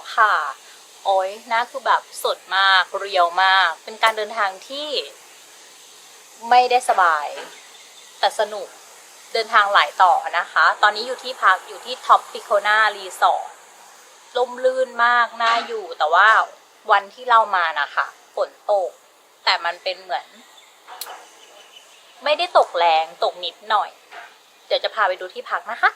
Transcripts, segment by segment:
แล้วค่ะ โอ้ยน่าคือแบบสดมาก เรียวมาก เป็นการเดินทางที่ไม่ได้สบาย แต่สนุกเดินทางหลายต่อนะคะ ตอนนี้อยู่ที่พักอยู่ที่ท็อปปิโคนารีสอร์ทลมลื่นมากน่าอยู่ แต่ว่าวันที่เรามานะคะฝนตก แต่มันเป็นเหมือน ไม่ได้ตกแรงตกนิดหน่อย เดี๋ยวจะพาไปดูที่พักนะคะ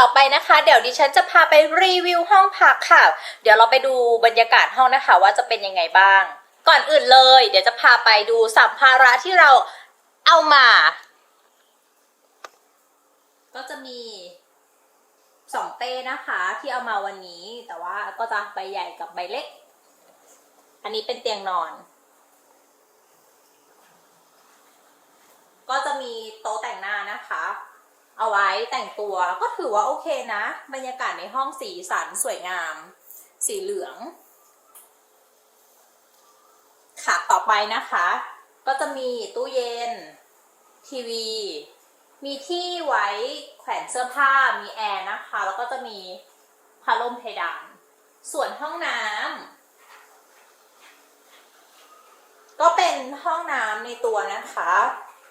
ต่อไปนะคะ เดี๋ยวดิฉันจะพาไปรีวิวห้องพักค่ะ เดี๋ยวเราไปดูบรรยากาศห้องนะคะว่าจะเป็นยังไงบ้าง ก่อนอื่นเลย เดี๋ยวจะพาไปดูสัมภาระที่เราเอามา ก็จะมีสองเป้นะคะที่เอามาวันนี้ แต่ว่าก็จะใบใหญ่กับใบเล็ก อันนี้เป็นเตียงนอน ก็จะมีโต๊ะแต่งหน้านะคะ เอาไว้แต่งตัวก็ถือว่าโอเคนะ บรรยากาศในห้องสีสันสวยงาม สีเหลือง ค่ะต่อไปนะคะ ก็จะมีตู้เย็น ทีวี มีที่ไว้แขวนเสื้อผ้ามีแอร์นะคะ แล้วก็จะมีพัดลมเพดานส่วนห้องน้ำก็เป็นห้องน้ำในตัวนะคะ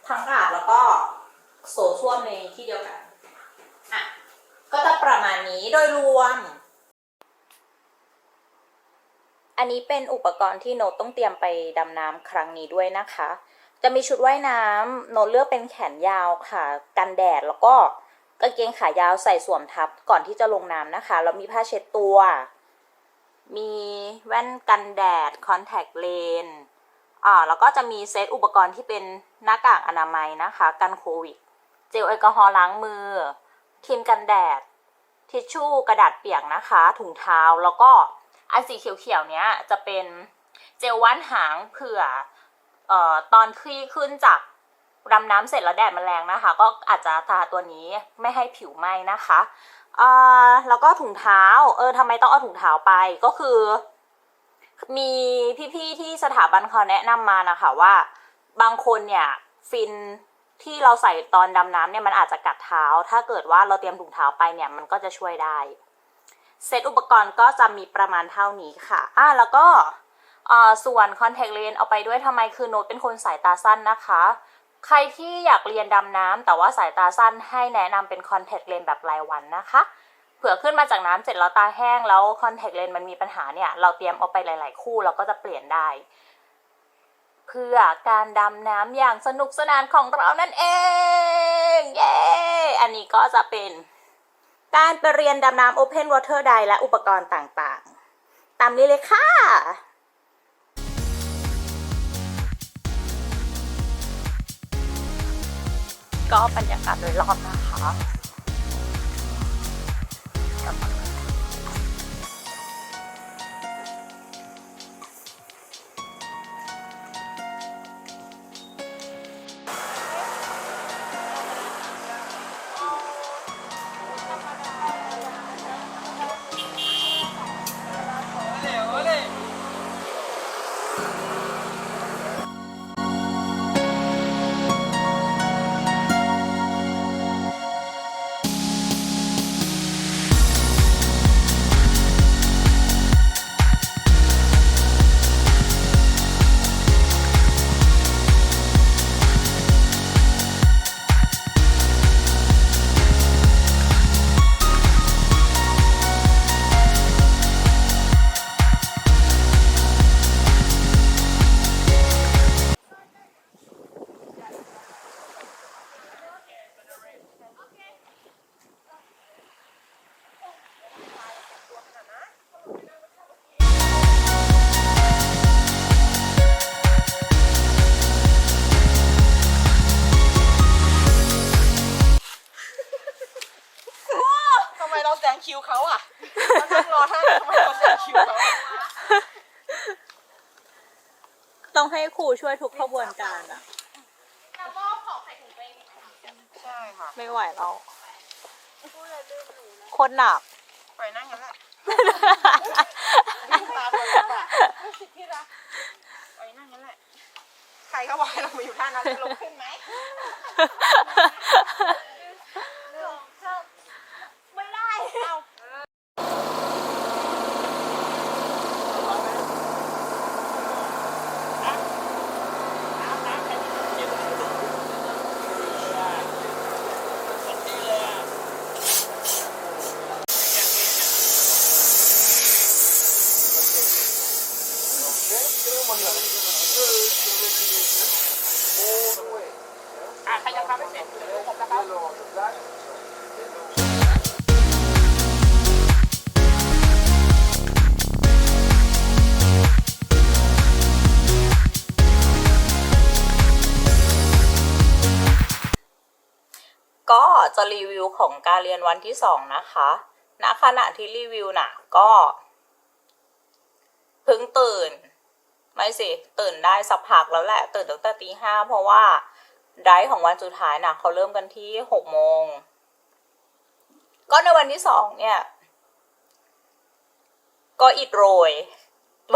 ทั้งอาบแล้วก็ โสส้วมในที่เดียวกัน อะ ก็จะประมาณนี้โดยรวม อันนี้เป็นอุปกรณ์ที่โนตต้องเตรียมไปดำน้ำครั้งนี้ด้วยนะคะ จะมีชุดว่ายน้ำโนตเลือกเป็นแขนยาวค่ะ กันแดดแล้วก็กางเกงขายาวใส่สวมทับก่อนที่จะลงน้ำนะคะ แล้วมีผ้าเช็ดตัว มีแว่นกันแดดคอนแทคเลนส์อ่าแล้วก็จะมีเซตอุปกรณ์ที่เป็นหน้ากากอนามัยนะคะ กันโควิด เจลแอลกอฮอล์ล้างมือครีมกันแดด ทิชชู่กระดาษเปียกนะคะ ถุงเท้าแล้วก็อันสีเขียวๆเนี้ยจะเป็นเจลว่านหางเผื่อเอ่อตอนที่ขึ้นจากดำน้ำเสร็จแล้วแดดมันแรงนะคะ ก็อาจจะทาตัวนี้ไม่ให้ผิวไหม้นะคะอ่าแล้วก็ถุงเท้า เออทำไมต้องเอาถุงเท้าไปก็คือ มีพี่ๆที่สถาบันเขาแนะนำมานะคะว่า บางคนเนี่ยฟิน ที่เราใส่ตอนดำน้ำเนี่ยมันอาจจะกัดเท้า ถ้าเกิดว่าเราเตรียมถุงเท้าไปเนี่ยมันก็จะช่วยได้ เซตอุปกรณ์ก็จะมีประมาณเท่านี้ค่ะอ่าแล้วก็อ่าส่วนคอนแทคเลนส์เอาไปด้วยทำไมคือโน้ตเป็นคนสายตาสั้นนะคะ ใครที่อยากเรียนดำน้ำแต่ว่าสายตาสั้นให้แนะนำเป็นคอนแทคเลนส์แบบรายวันนะคะ เผื่อขึ้นมาจากน้ำเสร็จแล้วตาแห้งแล้วคอนแทคเลนส์มันมีปัญหาเนี่ยเราเตรียมเอาไปหลาย ๆ คู่เราก็จะเปลี่ยนได้ เพื่อการดำน้ำอย่างสนุกสนานของเรานั่นเอง เย้ อันนี้ก็จะเป็นการไปเรียนดำน้ำ Open Water Dive และอุปกรณ์ต่างๆ ตามนี้เลยค่ะก็บรรยากาศโดยรอบนะคะ เราแซงคิวเขาอะเรานั่งรอท่านทำไมเราแซงคิวเขาอะต้องให้ครูช่วยทุกขบวนการอะแล้วก็ขอใส่ถุงตัวเองค่ะ ไม่ไหวแล้วคนหนัก ไปนั่งกันแหละวิ่งตามเลยอะที่รักไปนั่งกันแหละ ใครเขาบอกให้เรามาอยู่ท่านั้นจะลงขึ้นไหมไม่ จะรีวิวของการเรียนวันที่สองนะคะณขณะที่รีวิวน่ะก็เพิ่งตื่น ไม่สิตื่นได้สักพักแล้วแหละตื่นตั้งแต่ตีห้าเพราะว่าไดของวันสุดท้ายน่ะเขาเริ่มกันที่หกโมงก็ในวันที่สองเนี่ย ก็อิดโรย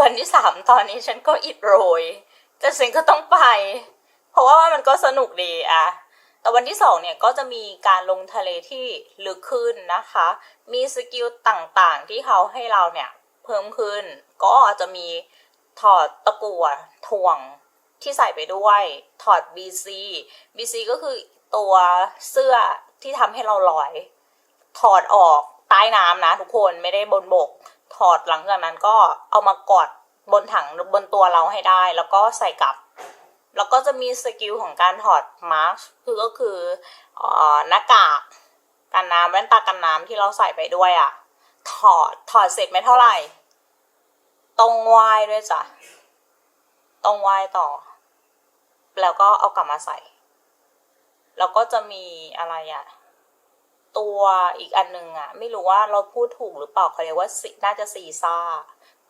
วันที่สามตอนนี้ฉันก็อิดโรย แต่ฉันก็ต้องไป เพราะว่ามันก็สนุกดีอะ แต่วันที่สองเนี่ยก็จะมีการลงทะเลที่ลึกขึ้นนะคะ มีสกิลต่างๆที่เขาให้เราเนี่ยเพิ่มขึ้น ก็จะมีถอดตะกั่วถ่วงที่ใส่ไปด้วย ถอด BC BC ก็คือตัวเสื้อที่ทำให้เราลอย ถอดออกใต้น้ำนะทุกคนไม่ได้บนบก ถอดหลังจากนั้นก็เอามากอดบนถังบนตัวเราให้ได้ แล้วก็ใส่กลับ แล้วก็จะมีสกิลของการถอดมาร์คคือก็คืออหน้ากากกันน้ำแว่นตากันน้ำที่เราใส่ไปด้วยอะ่ะถอดถอดเสร็จไม่เท่าไหร่ ตรงวายด้วยจ้ะตรงวายต่อ แล้วก็เอากลับมาใส่ แล้วก็จะมีอะไรอะ่ะตัวอีกอันหนึ่งอะไม่รู้ว่าเราพูดถูกหรือเปล่าเขาเรียกว่าน่าจะซีซ่า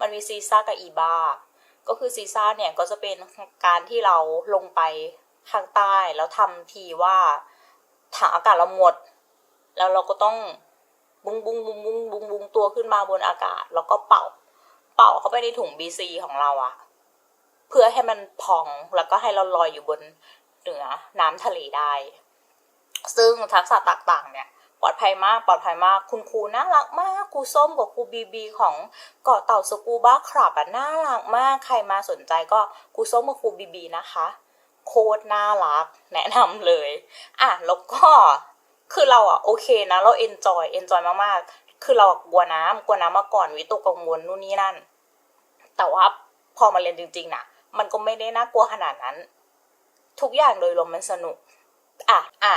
มันมีซีซ่ากับอีบา ก็คือซีซ่าเนี่ยก็จะเป็นการที่เราลงไปข้างใต้แล้วทำทีว่าถังอากาศเราหมด แล้วเราก็ต้องบุ้งบุ้งบุ้งบุ้งบุ้งบุ้งตัวขึ้นมาบนอากาศ แล้วก็เป่า เป่าเข้าไปในถุงบีซีของเราอะเพื่อให้มันพองแล้วก็ให้เราลอยอยู่บนเหนือน้ำทะเลได้ ซึ่งทักษะต่างๆ เนี่ย ปลอดภัยมากปลอดภัยมาก คุณครูน่ารักมากครูส้มกับครูบีบีของเกาะเต่าสกูบ้าคลับอะน่ารักมากใครมาสนใจก็ครูส้มกับครูบีบีนะคะ โคตรน่ารักแนะนำเลยอะแล้วก็คือเราอะโอเคนะเราเอนจอยเอนจอยมากๆ คือเรากลัวน้ำกลัวน้ำมาก่อนวิตกกังวลนู่นนี่นั่น แต่ว่าพอมาเรียนจริงๆน่ะ มันก็ไม่ได้น่ากลัวขนาดนั้น ทุกอย่างโดยรวมมันสนุก อะ อะ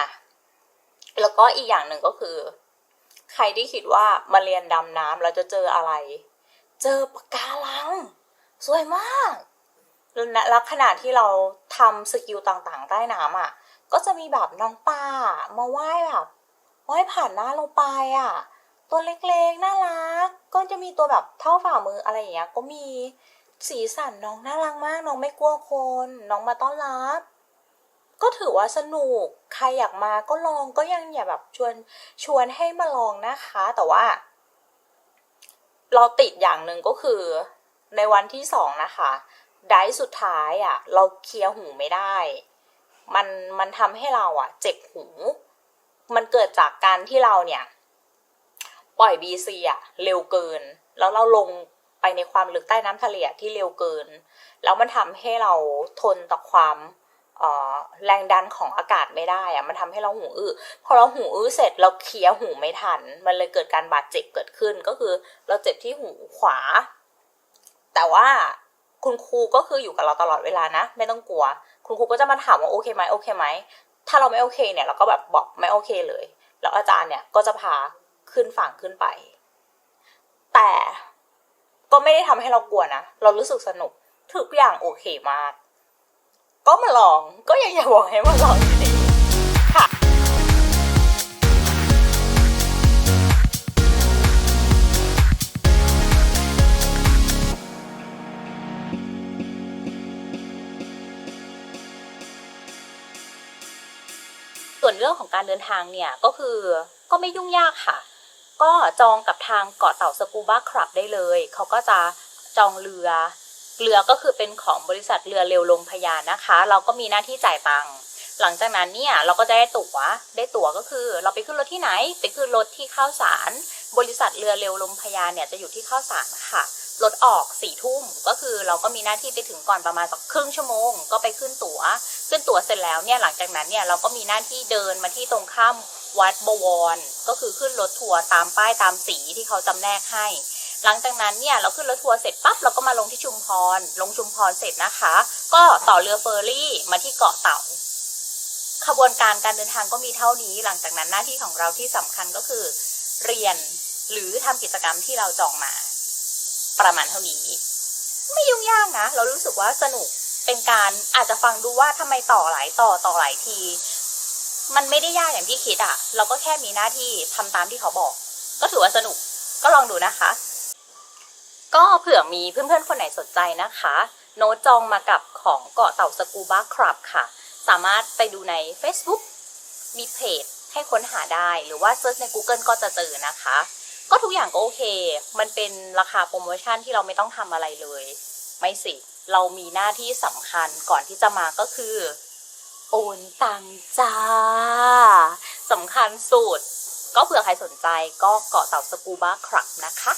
แล้วก็อีกอย่างหนึ่งก็คือ ใครที่คิดว่ามาเรียนดำน้ำเราจะเจออะไร เจอปะการัง สวยมากแล้วณแล้วขณะที่เราทำสกิลต่างๆ ใต้น้ำอะ ก็จะมีแบบน้องปลามาว่ายแบบว่ายผ่านหน้าเราไปอะ ตัวเล็กๆ น่ารัก ก็จะมีตัวแบบเท่าฝ่ามืออะไรอย่างเงี้ย ก็มีสีสันน้องน่ารักมาก น้องไม่กลัวคน น้องมาต้อนรับ ก็ถือว่าสนุกใครอยากมาก็ลองก็ยังอย่าแบบชวนชวนให้มาลองนะคะ แต่ว่า เราติดอย่างหนึ่งก็คือในวันที่สองนะคะไดฟ์สุดท้ายอะ เราเคลียร์หูไม่ได้ มันมันทำให้เราอะ เจ็บหู มันเกิดจากการที่เราเนี่ย ปล่อย BC อะ เร็วเกิน แล้วเราลงไปในความลึกใต้น้ำทะเลที่เร็วเกิน แล้วมันทำให้เราทนต่อความ แรงดันของอากาศไม่ได้อะมันทำให้เราหูอื้อพอเราหูอื้อเสร็จเราเคลียหูไม่ทัน มันเลยเกิดการบาดเจ็บเกิดขึ้นก็คือเราเจ็บที่หูขวา แต่ว่าคุณครูก็คืออยู่กับเราตลอดเวลานะ ไม่ต้องกลัว คุณครูก็จะมาถามว่าโอเคไหมโอเคไหมถ้าเราไม่โอเคเนี่ยเราก็แบบบอกไม่โอเคเลย แล้วอาจารย์เนี่ยก็จะพาขึ้นฝั่งขึ้นไป แต่ก็ไม่ได้ทำให้เรากลัวนะเรารู้สึกสนุกทุกอย่างโอเคมาก ก็มาลอง ก็ยังอยากบอกให้มาลองอยู่ดีค่ะ ส่วนเรื่องของการเดินทางเนี่ย ก็คือก็ไม่ยุ่งยากค่ะ ก็จองกับทางเกาะเต่าสกูบ้าคลับได้เลย เขาก็จะจองเรือ เรือก็คือเป็นของบริษัทเรือเร็วลงพยานนะคะ เราก็มีหน้าที่จ่ายตังค์หลังจากนั้นเนี่ยเราก็จะได้ตั๋วได้ตั๋วก็คือ เราไปขึ้นรถที่ไหนไปขึ้นรถที่ข้าวสาร บริษัทเรือเร็วลมพยานเนี่ยจะอยู่ที่ข้าวสารค่ะรถออกสี่ทุ่มก็คือเราก็มีหน้าที่ไปถึงก่อนประมาณสักครึ่งชั่วโมง ก็ไปขึ้นตั๋ว ขึ้นตั๋วเสร็จแล้วเนี่ยหลังจากนั้นเนี่ยเราก็มีหน้าที่เดินมาที่ตรงข้ามวัดบวร ก็คือขึ้นรถทัวร์ตามป้ายตามสีที่เขาจำแนกให้ หลังจากนั้นเนี่ยเราขึ้นรถทัวร์เสร็จปั๊บเราก็มาลงที่ชุมพร ลงชุมพรเสร็จนะคะ ก็ต่อเรือเฟอร์รี่มาที่เกาะเต่าขบวนการการเดินทางก็มีเท่านี้ หลังจากนั้นหน้าที่ของเราที่สำคัญก็คือ เรียนหรือทำกิจกรรมที่เราจองมา ประมาณเท่านี้ ไม่ยุ่งยากนะ เรารู้สึกว่าสนุกเป็นการอาจจะฟังดูว่าทำไมต่อหลายต่อต่อหลายที มันไม่ได้ยากอย่างที่คิดอะเราก็แค่มีหน้าที่ทำตามที่เขาบอก ก็ถือว่าสนุกก็ลองดูนะคะ ก็เผื่อมีเพื่อนๆ คนไหนสนใจนะคะ โน้ตจองมากับของเกาะเต่าสกูบ้าคลับค่ะ สามารถไปดูใน Facebook มีเพจให้ค้นหาได้หรือว่าเซิร์ชใน Google ก็จะเจอนะคะ ก็ทุกอย่างก็โอเค มันเป็นราคาโปรโมชั่นที่เราไม่ต้องทำอะไรเลย ไม่สิ เรามีหน้าที่สำคัญก่อนที่จะมาก็คือ โอนตังจ้าสำคัญสุด ก็เผื่อใครสนใจก็เกาะเต่าสกูบ้าคลับนะคะ